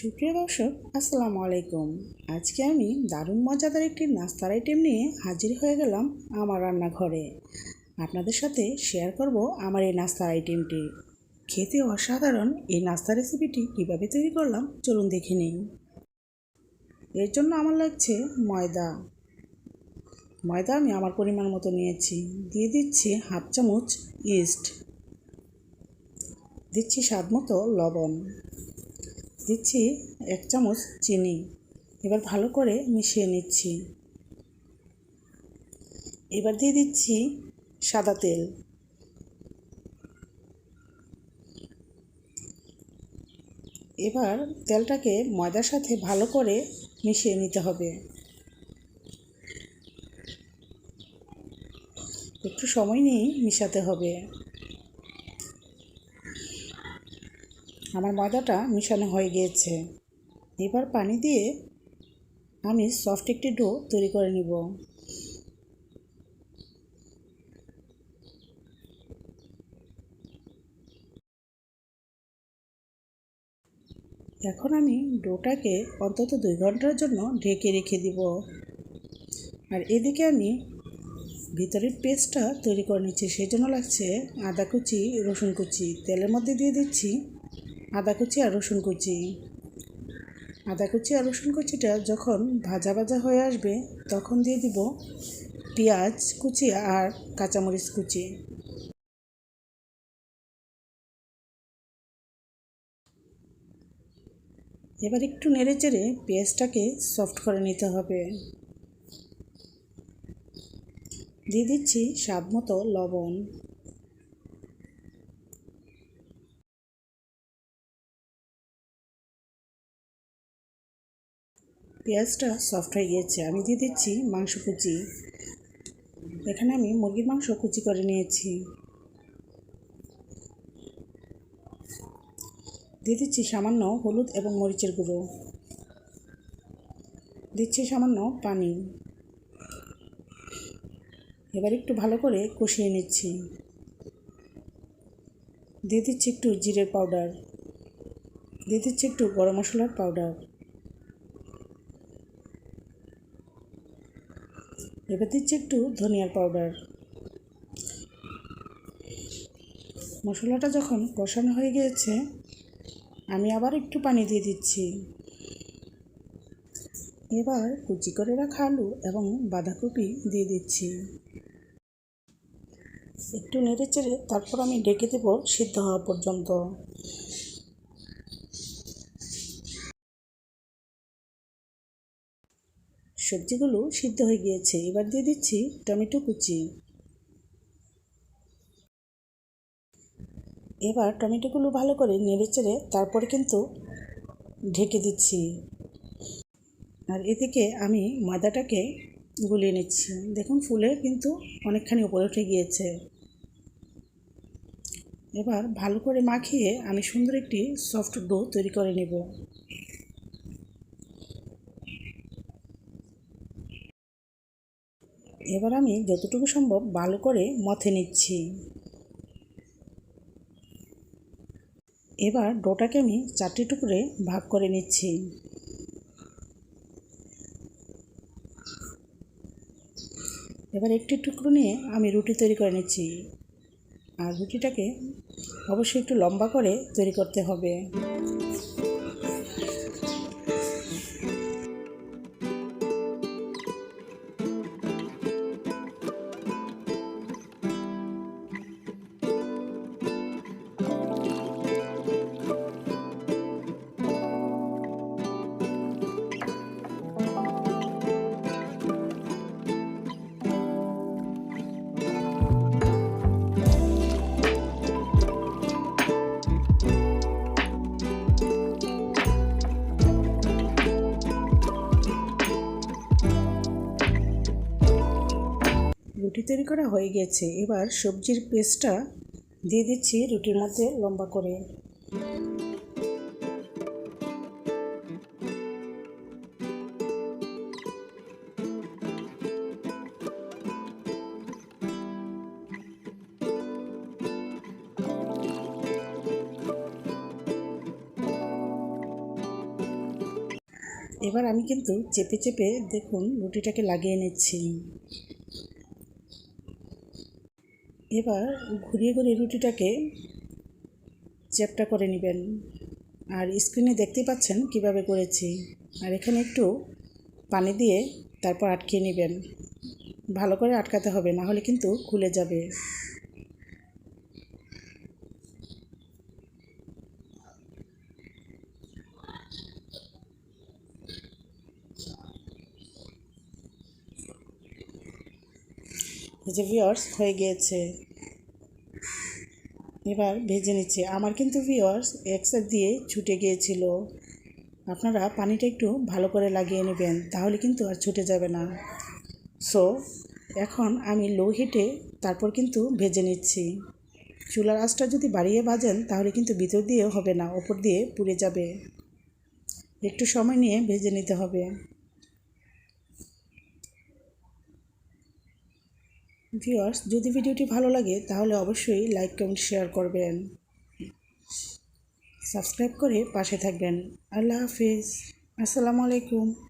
সুপ্রিয় দর্শক, আসসালামু আলাইকুম। আজকে আমি দারুণ মজাদার একটি নাস্তার আইটেম নিয়ে হাজির হয়ে গেলাম আমার রান্নাঘরে। আপনাদের সাথে শেয়ার করব আমার এই নাস্তার আইটেমটি খেতে অসাধারণ এই নাস্তা রেসিপিটি কীভাবে তৈরি করলাম, চলুন দেখে নিন এর জন্য আমার লাগছে ময়দা। ময়দা আমি আমার পরিমাণ মতো নিয়েছি। দিয়ে দিচ্ছি হাফ চামচ ইস্ট দিচ্ছি স্বাদ মতো লবণ। দিচ্ছি এক চামচ চিনি। এবার ভালো করে মিশিয়ে নিচ্ছি। এবার দিয়ে দিচ্ছি সাদা তেল। এবার তেলটাকে ময়দার সাথে ভালো করে মিশিয়ে নিতে হবে। একটু সময় নিয়েই মিশাতে হবে। আমার ময়দাটা মিশানো হয়ে গিয়েছে। এবার পানি দিয়ে আমি সফট একটি ডো তৈরি করে নিব। এখন আমি ডোটাকে অন্তত দুই ঘণ্টার জন্য ঢেকে রেখে দিব। আর এদিকে আমি ভিতরের পেস্টটা তৈরি করে নিচ্ছি। সেই জন্য লাগছে আদা কুচি, রসুন কুচি। তেলের মধ্যে দিয়ে দিচ্ছি আদা কুচি আর রসুন কুচি। আদা কুচি আর রসুন কুচিটা যখন ভাজা ভাজা হয়ে আসবে, তখন দিয়ে দিব পেঁয়াজ কুচি আর কাঁচামরিচ কুচি। এবার একটু নেড়ে চেড়ে পেঁয়াজটাকে সফট করে নিতে হবে। দিয়ে দিচ্ছি স্বাদ মতো লবণ। পেঁয়াজটা সফট হয়ে গিয়েছে। আমি দিয়ে দিচ্ছি মাংস কুচি। এখানে আমি মুরগির মাংস কুচি করে নিয়েছি। দিয়ে দিচ্ছি সামান্য হলুদ এবং মরিচের গুঁড়ো। দিচ্ছি সামান্য পানি। এবার একটু ভালো করে কষিয়ে নিচ্ছি। দিয়ে দিচ্ছি একটু জিরের পাউডার দিয়ে দিচ্ছি একটু গরম মশলার পাউডার এবার দিচ্ছি একটু ধনিয়ার পাউডার মশলাটা যখন কষানো হয়ে গিয়েছে, আমি আবার একটু পানি দিয়ে দিচ্ছি। এবার কুচি করে রাখা আলু এবং বাঁধাকপি দিয়ে দিচ্ছি। একটু নেড়ে চেড়ে তারপর আমি ডেকে দেব সিদ্ধ হওয়া পর্যন্ত। সবজিগুলো সিদ্ধ হয়ে গিয়েছে। এবার দিয়ে দিচ্ছি টমেটো কুচি। এবার টমেটোগুলো ভালো করে নেড়ে চেড়ে তারপরে কিন্তু ঢেকে দিচ্ছি। আর এদিকে আমি ময়দাটাকে গুলিয়ে নিচ্ছি। দেখুন, ফুলে কিন্তু অনেকখানি উপরে উঠে গিয়েছে। এবার ভালো করে মাখিয়ে আমি সুন্দর একটি সফট ডো তৈরি করে নেব। এবার আমি যতটুকু সম্ভব ভালো করে মথে নিচ্ছি। এবার ডোটাকে আমি চারটি টুকরে ভাগ করে নিচ্ছি। এবার একটি টুকরো নিয়ে আমি রুটি তৈরি করে নিচ্ছি। আর রুটিটাকে অবশ্যই একটু লম্বা করে তৈরি করতে হবে। রুটি তৈরি করা হয়ে গেছে। এবার সবজির পেস্টটা দিয়ে দিচ্ছি রুটির মধ্যে লম্বা করে। এবার আমি কিন্তু চেপে চেপে দেখুন রুটিটাকে লাগিয়ে নিচ্ছি। এবার ঘুরিয়ে ঘুরিয়ে রুটিটাকে চ্যাপটা করে নেবেন। আর স্ক্রিনে দেখতে পাচ্ছেন কীভাবে করেছি। আর এখানে একটু পানি দিয়ে তারপর আটকে নেবেন। ভালো করে আটকাতে হবে, না হলে কিন্তু খুলে যাবে। যে ভিওর্স হয়ে গিয়েছে। এবার ভেজে নিচ্ছে। আমার কিন্তু ভিওর্স এক সাইড দিয়ে ছুটে গিয়েছিল। আপনারা পানিটা একটু ভালো করে লাগিয়ে নেবেন, তাহলে কিন্তু আর ছুটে যাবে না। সো এখন আমি লো হিটে তারপর কিন্তু ভেজে নিচ্ছি। চুলার আঁচটা যদি বাড়িয়ে ভাজেন তাহলে কিন্তু ভিতর দিয়ে হবে না, ওপর দিয়ে পুড়ে যাবে। একটু সময় নিয়ে ভেজে নিতে হবে। ভিউয়ার্স, যদি ভিডিওটি ভালো লাগে, তাহলে অবশ্যই লাইক, কমেন্ট, শেয়ার করবেন। সাবস্ক্রাইব করে পাশে থাকবেন। আল্লাহ হাফিজ। আসসালামু আলাইকুম।